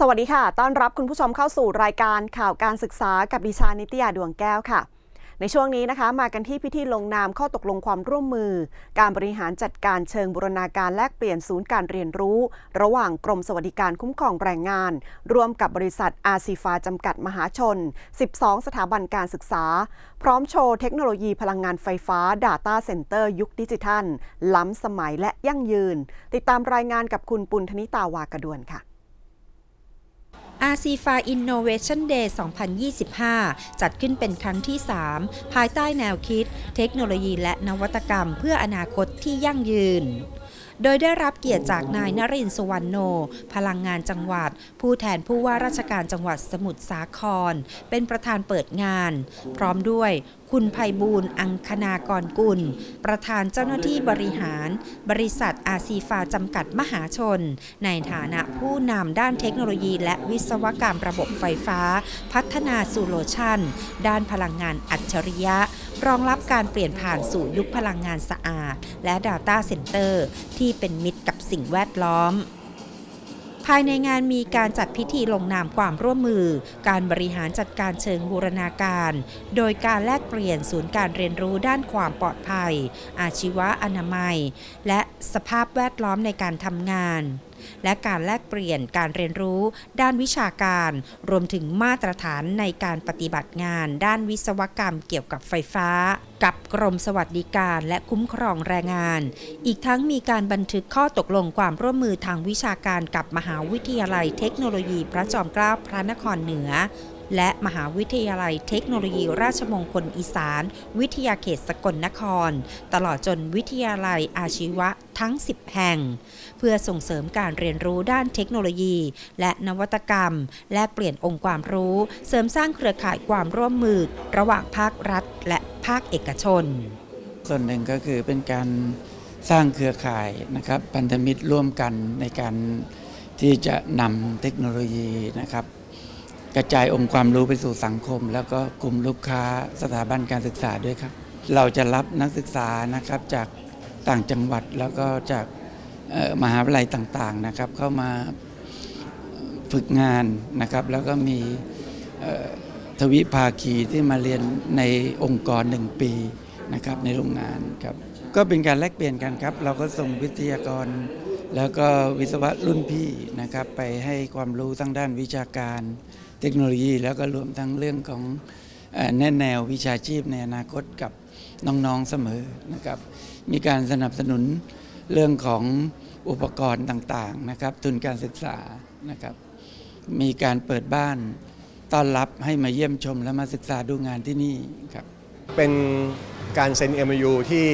สวัสดีค่ะ ต้อนรับคุณผู้ชมเข้าสู่รายการข่าวการศึกษากับดิชานิตยาดวงแก้วค่ะ ในช่วงนี้นะคะมากันที่พิธีลงนามข้อตกลงความร่วมมือ การบริหารจัดการเชิงบูรณาการแลกเปลี่ยนศูนย์การเรียนรู้ ระหว่างกรมสวัสดิการคุ้มครองแรงงาน ร่วมกับบริษัทอาซีฟาจำกัดมหาชน 12 สถาบันการศึกษา พร้อมโชว์เทคโนโลยีพลังงานไฟฟ้า Data Center ยุคดิจิทัล ล้ำสมัยและยั่งยืน ติดตามรายงานกับคุณปุณธนิตาวากระดวนค่ะ อาซีฟาอินโนเวชันเดย์2025 จัดขึ้นเป็นครั้งที่ 3 ภายใต้แนวคิด เทคโนโลยีและนวัตกรรมเพื่ออนาคตที่ยั่งยืนโดยได้รับเกียรติจากนายนรินทร์สุวรรณโน พลังงานจังหวัด ผู้แทนผู้ว่าราชการจังหวัดสมุทรสาคร เป็นประธานเปิดงาน พร้อมด้วยคุณภัยบูลย์อังคณากรกุล ประธานเจ้าหน้าที่บริหาร บริษัทอาซีฟาจำกัดมหาชน ในฐานะผู้นำด้านเทคโนโลยี และวิศวกรรมระบบไฟฟ้า พัฒนาสู่โลชั่นด้านพลังงานอัจฉริยะ รองรับการเปลี่ยนผ่านสู่ยุคพลังงานสะอาด และ Data Center ที่เป็นมิตรกับสิ่งแวดล้อม ภายในงานมีการจัดพิธีลงนามความร่วมมือ การบริหารจัดการเชิงบูรณาการ โดยการแลกเปลี่ยนศูนย์การเรียนรู้ด้านความปลอดภัย อาชีวะอนามัย และสภาพแวดล้อมในการทำงาน และการแลกเปลี่ยนการเรียนรู้ ด้านวิชาการ รวมถึงมาตรฐานในการปฏิบัติงาน ด้านวิศวกรรมเกี่ยวกับไฟฟ้า กับกรมสวัสดิการและคุ้มครองแรงงาน อีกทั้งมีการบันทึกข้อตกลงความร่วมมือทางวิชาการกับมหาวิทยาลัยเทคโนโลยีพระจอมเกล้าพระนครเหนือ และมหาวิทยาลัยเทคโนโลยีราชมงคลอีสาน วิทยาเขตสกลนคร ตลอดจนวิทยาลัยอาชีวะทั้ง 10 แห่ง เพื่อส่งเสริมการเรียนรู้ด้านเทคโนโลยี และนวัตกรรม และเปลี่ยนองค์ความรู้ เสริมสร้างเครือข่ายความร่วมมือ ระหว่างภาครัฐ และภาคเอกชน ส่วนหนึ่งก็คือเป็นการสร้างเครือข่ายนะครับพันธมิตรร่วมกันในการที่จะนำเทคโนโลยีนะครับ กระจายองค์ความรู้ไปสู่สังคม แล้วก็กลุ่มลูกค้าสถาบันการศึกษาด้วยครับ เราจะรับนักศึกษานะครับจากต่างจังหวัดแล้วก็จากมหาวิทยาลัยต่างๆนะครับ เข้ามาฝึกงานนะครับ แล้วก็มีทวิภาคีที่มาเรียนในองค์กรหนึ่งปีนะครับในโรงงานครับ ก็เป็นการแลกเปลี่ยนกันครับ เราก็ส่งวิทยากร แล้วก็วิศวะรุ่นพี่นะครับ ไปให้ความรู้ทั้งด้านวิชาการ เทคโนโลยี แล้วก็รวมทั้งเรื่องของแนแนววิชาชีพในอนาคตกับน้องๆเสมอนะครับ มีการสนับสนุนเรื่องของอุปกรณ์ต่างๆนะครับ ทุนการศึกษานะครับ มีการเปิดบ้านต้อนรับให้มาเยี่ยมชมและมาศึกษาดูงานที่นี่ครับ เป็นการเซ็น MOU ที่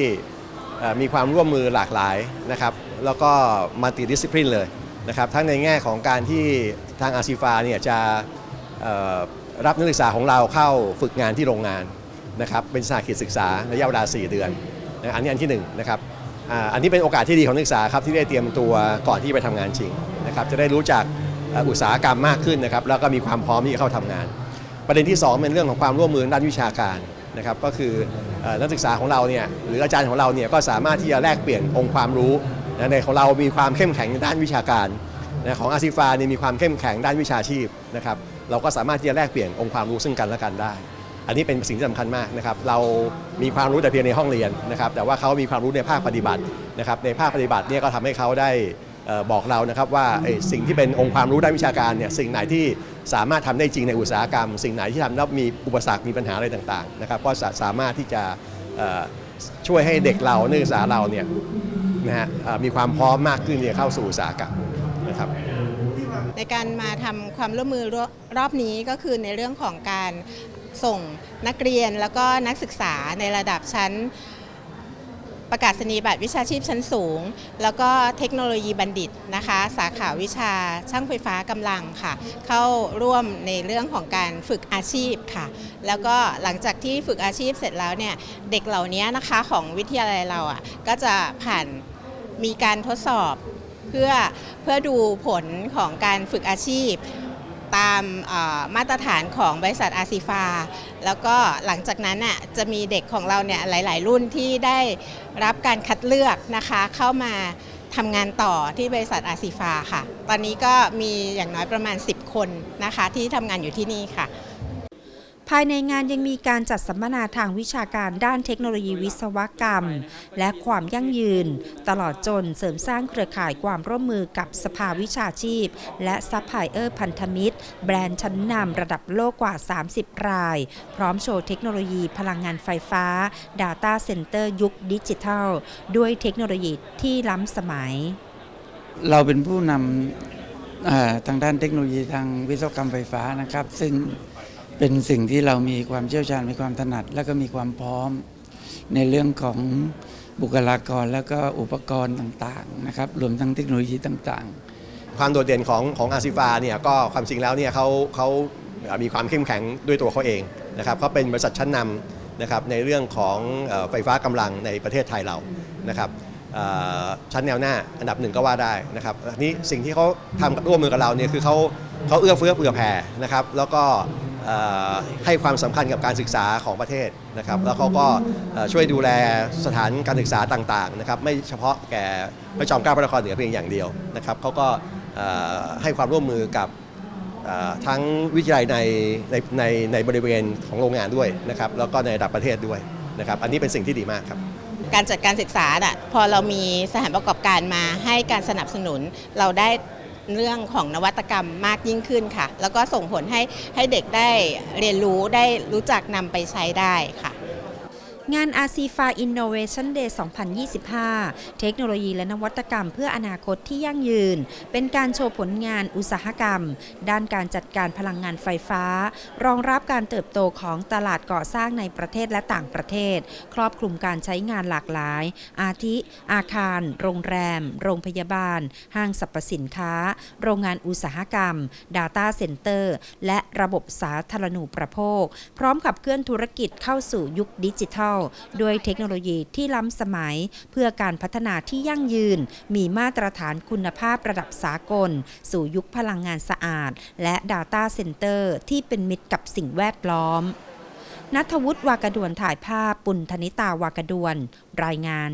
เอ่มีความร่วมมือหลากหลายนะครับ แล้วก็มัลติดิสซิ p ลินเลยนะครับ ทั้งในแง่ของการที่ทางอาซีฟาเนี่ยจะ รับนักศึกษาของเราเข้าฝึกงานที่โรงงานนะครับเป็นสาขาศึกษาระยะเวลา 4 เดือนนะอันนี้อันที่1นะครับอันนี้เป็นโอกาสที่ดีของนักศึกษาครับที่ได้เตรียมตัวก่อนที่ไปทำงานจริงนะครับจะได้รู้จักอุตสาหกรรมมากขึ้นนะครับแล้วก็มีความพร้อมที่จะเข้าทำงาน ประเด็นที่ 2 เป็นเรื่องของความร่วมมือด้านวิชาการนะครับก็คือนักศึกษาของเราเนี่ยหรืออาจารย์ของเราเนี่ยก็สามารถที่จะแลกเปลี่ยนองค์ความรู้ในของเรามีความเข้มแข็งด้านวิชาการนะของอาซีฟาเนี่ยมีความเข้มแข็งด้านวิชาชีพนะครับ เราก็สามารถที่จะแลกเปลี่ยนองค์ความรู้ซึ่งกันและกันได้ อันนี้เป็นสิ่งที่สำคัญมากนะครับ เรามีความรู้แต่เพียงในห้องเรียนนะครับ แต่ว่าเขามีความรู้ในภาคปฏิบัตินะครับ ในภาคปฏิบัติเนี่ยก็ทำให้เขาได้บอกเรานะครับว่าสิ่งที่เป็นองค์ความรู้ด้านวิชาการเนี่ยสิ่งไหนที่สามารถทำได้จริงในอุตสาหกรรม สิ่งไหนที่ทำแล้วมีอุปสรรคมีปัญหาอะไรต่างๆนะครับก็สาสามารถที่จะช่วยให้เด็กเรานักศึกษาเราเนี่ยนะฮะมีความพร้อมมากขึ้นที่จะเข้าสู่อุตสาหกรรมนะครับ ในการมาทำความร่วมมือรอบนี้ก็คือในเรื่องของการส่งนักเรียนแล้วก็นักศึกษาในระดับชั้นประกาศนียบัตรวิชาชีพชั้นสูง แล้วก็เทคโนโลยีบัณฑิตนะคะ สาขาวิชาช่างไฟฟ้ากำลังค่ะ เข้าร่วมในเรื่องของการฝึกอาชีพค่ะ แล้วก็หลังจากที่ฝึกอาชีพเสร็จแล้วเนี่ยเด็กเหล่านี้นะคะของวิทยาลัยเราอะก็จะผ่านมีการทดสอบ เพื่อเพื่อดูผลของการฝึกอาชีพ ตามมาตรฐานของบริษัทอาซีฟา แล้วก็หลังจากนั้นน่ะจะมีเด็กของเราเนี่ยหลาย ๆ รุ่นที่ได้รับการคัดเลือกนะคะเข้ามาทำงานต่อที่บริษัทอาซีฟาค่ะ ตอนนี้ก็มีอย่างน้อยประมาณ 10 คนนะคะที่ทำงานอยู่ที่นี่ค่ะ ภายในงานยังมีการจัดสัมมนาทางวิชาการด้านเทคโนโลยีวิศวกรรม และความยั่งยืน ตลอดจนเสริมสร้างเครือข่ายความร่วมมือกับสภาวิชาชีพ และซัพพลายเออร์พันธมิตร แบรนด์ชั้นนำระดับโลกกว่า 30 ราย พร้อมโชว์เทคโนโลยีพลังงานไฟฟ้า Data Center ยุคดิจิทัล ด้วยเทคโนโลยีที่ล้ำสมัย เราเป็นผู้นำทางด้านเทคโนโลยีทางวิศวกรรมไฟฟ้านะครับ ซึ่ง เป็นสิ่งที่เรามีความเชี่ยวชาญมีความถนัด และก็มีความพร้อมในเรื่องของบุคลากรและก็อุปกรณ์ต่างๆนะครับรวมทั้งเทคโนโลยีต่างๆ ความโดดเด่นของของอาซีฟาเนี่ยก็ความจริงแล้วเนี่ยเขาเขาเอ่อมีความเข้มแข็งด้วยตัวเขาเองนะครับเขาเป็นบริษัทชั้นนำนะครับในเรื่องของไฟฟ้ากำลังในประเทศไทยเรานะครับชั้นแนวหน้าอันดับหนึ่งก็ว่าได้นะครับอันนี้สิ่งที่เขาทำร่วมมือกับเราเนี่ยคือเขาเขาเอื้อเฟื้อเผื่อแผ่นะครับแล้วก็ ให้ความสำคัญกับการศึกษาของประเทศนะครับ แล้วเขาก็ช่วยดูแลสถานการศึกษาต่างๆนะครับ ไม่เฉพาะแก่พระจอมเกล้าพระนครเหนือเพียงอย่างเดียวนะครับเขาก็ให้ความร่วมมือกับทั้งวิทยาลัยในในในในบริเวณของโรงงานด้วยนะครับ แล้วก็ในระดับประเทศด้วยนะครับ อันนี้เป็นสิ่งที่ดีมากครับการจัดการศึกษาน่ะพอเรามีสถานประกอบการมาให้การสนับสนุนเราได้ เรื่องของนวัตกรรมมากยิ่งขึ้นค่ะ แล้วก็ส่งผลให้ให้เด็กได้เรียนรู้ได้รู้จักนำไปใช้ได้ค่ะ งาน ASEFA Innovation Day 2025 เทคโนโลยีและนวัตกรรมเพื่ออนาคตที่ยั่งยืน เป็นการโชว์ผลงานอุตสาหกรรม ด้านการจัดการพลังงานไฟฟ้า รองรับการเติบโตของตลาดก่อสร้างในประเทศและต่างประเทศ ครอบคลุมการใช้งานหลากหลาย อาทิ อาคาร โรงแรม โรงพยาบาล ห้างสรรพสินค้า โรงงานอุตสาหกรรม Data Center และระบบสาธารณูปโภค พร้อมขับเคลื่อนธุรกิจเข้าสู่ยุคดิจิทัลด้วยเทคโนโลยีที่ล้ำสมัย เพื่อการพัฒนาที่ยั่งยืน มีมาตรฐานคุณภาพระดับสากล สู่ยุคพลังงานสะอาด และ Data Center ที่เป็นมิตรกับสิ่งแวดล้อมนัทวุฒิวากระดวนถ่ายภาพปุณธนิตาวากระดวน รายงาน